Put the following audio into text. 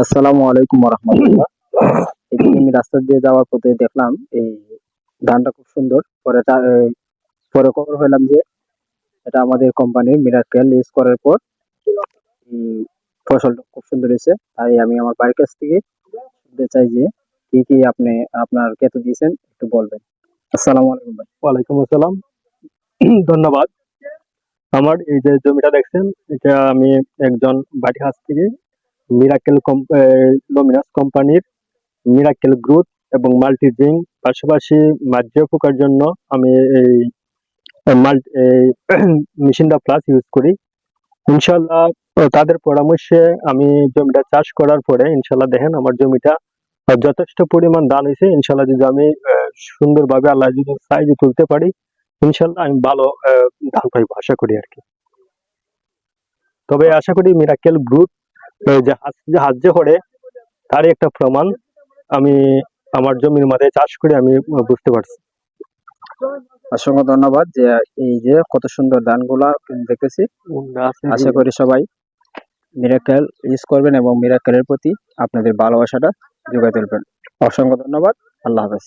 আসসালামু আলাইকুম রহমতুল্লাহ এদিকে আমি রাস্তা দিয়ে যাওয়ার পথে দেখলাম এই ধানটা খুব সুন্দর। পরে পরে খবর হইলাম যে এটা আমাদের কোম্পানির মিরাকেল ইউজ করার পর ফসলটা খুব সুন্দর হয়েছে। তাই আমি আমার বাড়ির কাছ থেকে শুনতে চাই যে কি কি আপনি আপনার ক্ষেত দিয়েছেন একটু বলবেন। আসসালামু আলাইকুম ভাই। ওয়ালাইকুম আসসালাম। ধন্যবাদ। আমার এই যে জমিটা দেখছেন এটা আমি একজন বাড়ি হাস থেকে মিরাকেল লমিনাস কোম্পানির মিরাকেল গ্রুথ এবং মাল্টি জিঙ্ক পাশাপাশি মাজ্য পোকার জন্য আমি এই মাল্টি মেশিনটা প্লাস ইউজ করি। ইনশাল্লাহ তাদের পরামর্শে আমি জমিটা চাষ করার পরে ইনশাল্লাহ দেখেন আমার জমিটা যথেষ্ট পরিমাণ ধান হয়েছে। ইনশাল্লাহ যদি আমি সুন্দরভাবে আল্লাহ যদি সাইজে তুলতে পারি ইনশাল্লাহ আমি ভালো ধান পাইবো, আশা করি আর কি। তবে আশা করি মিরাকেল গ্রুপ যে হাত যে হাত যে করে তারই একটা প্রমাণ আমি আমার জমির মাঝে চাষ করে আমি বুঝতে পারছি। অসংখ্য ধন্যবাদ যে এই যে কত সুন্দর ধানগুলা দেখতেছি। আশা করি সবাই মিরাকেল ইউজ করবেন এবং মিরাকেলের প্রতি আপনাদের ভালোবাসাটা যোগাই তুলবেন। অসংখ্য ধন্যবাদ। আল্লাহ হাফেজ।